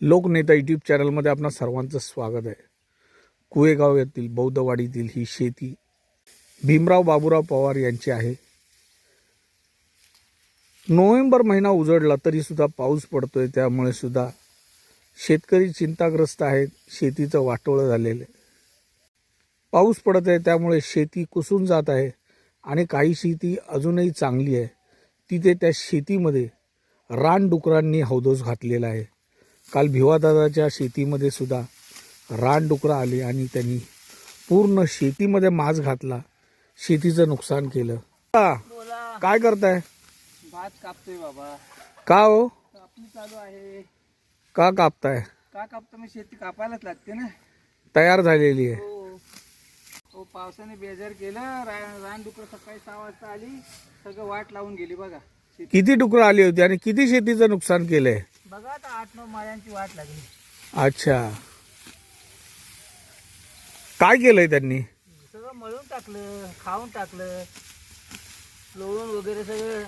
लोकनेता YouTube चॅनलमध्ये आपणा सर्वांचं स्वागत आहे. कुवेगाव येथील बौद्धवाडीतील ही शेती भीमराव बाबूराव पवार यांची आहे. नोव्हेंबर महिना उजडला तरी सुद्धा पाऊस पडतोय त्यामुळे सुद्धा शेतकरी चिंताग्रस्त आहेत शेतीचं वाटोळं झालेलं आहे. पाऊस पडत आहे त्यामुळे शेती कुसून जात आहे आणि काही शेती अजूनही चांगली आहे. तिथे त्या शेतीमध्ये रानडुकरांनी हौदोस घातलेला आहे. काल भिवादादाच्या शेतीमध्ये सुद्धा रानडुकरं आली आणि त्यांनी पूर्ण शेतीमध्ये माज घातला. शेतीचं नुकसान केलं. काय करताय? भात कापतोय बाबा. का हो? कापणी चालू आहे. का कापताय? का कापतो? मी शेती कापायलाच लागते ना. तयार झालेली आहे. हो. हो पावसाने बेजार केलं. रा- रानडुकर सकाळी सहा वाजता आली. सगळं वाट लावून गेली बघा. किती डुकरं आली होती आणि किती शेतीचं नुकसान केलंय? बघा आता आठ नऊ माळ्यांची वाट लागली. अच्छा. काय केलंय त्यांनी? सगळं मळून टाकलं खाऊन टाकलं. लोळून वगैरे सगळं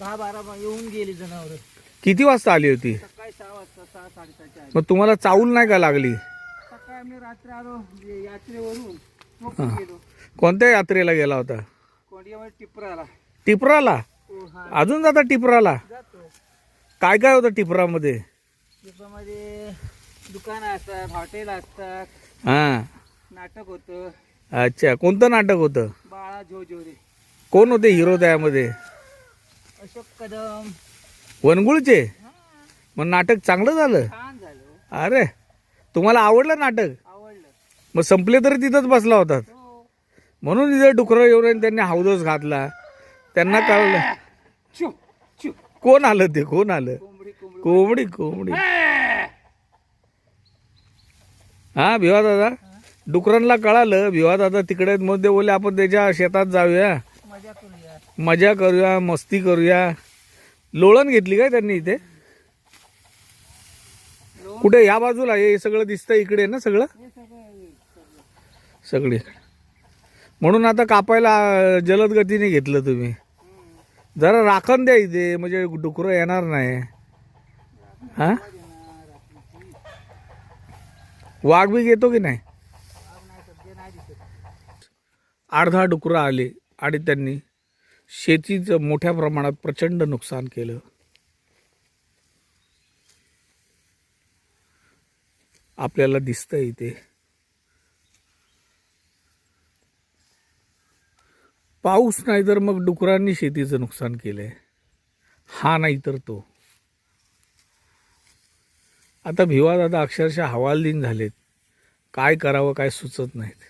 दहा बारा मा- येऊन गेली जनावर. किती वाजता आली होती? सकाळी सहा वाजता सहा साडेसहाच्या मग तुम्हाला चावूल नाही का लागली? सकाळी आम्ही रात्री आलो म्हणजे यात्रेवरून मग गेलो. कोणत्या यात्रेला गेला होता? कोंडियामध्ये टिपराला. टिपराला? हो हा. अजून जाता टिपराला? जातो. काय काय होतं टिपरामध्ये? टिपरामध्ये दुकानं असतात हॉटेल असतात. हा. नाटक होतं. अच्छा कोणतं नाटक होतं? बाळा झोझोरे कोण होते हिरो त्यामध्ये? अशोक कदम. वनगुळचे? हा. मग नाटक चांगलं झालं? छान झालं अरे तुम्हाला आवडलं नाटक? आवडलं. मग संपले तरी तिथंच बसला होतात. हो. म्हणून इथे डुकरं येऊन त्यांनी हावदोस घातला. त्यांना कळलं. कोण आलं ते? कोण आलं? कोंबडी कोंबडी. हा भिवा दादा? डुकरांना कळालं. भिवा दादा तिकडे मध्ये बोले आपण त्याच्या शेतात जाऊया. मजा करूया. मजा करूया मस्ती करूया. लोळण घेतली काय त्यांनी इथे? कुठे? या बाजूला. हे सगळं दिसतं इकडे ना सगळं? सगळं म्हणून आता कापायला जलद गतीने घेतलं तुम्ही. जरा राखण द्या इथे म्हणजे डुकरं येणार नाही. हा? वाघ बी येतो की नाही? अर्धा डुकरं आले आणि त्यांनी शेतीचं मोठ्या प्रमाणात प्रचंड नुकसान केलं. आपल्याला दिसतंय इथे. पाऊस नाही तर मग डुकरांनी शेतीचं नुकसान केलंय. हा नाही तर तो. आता भिवा दादा अक्षरशः हवालदिन झालेत. काय करावं काय सुचत नाहीत.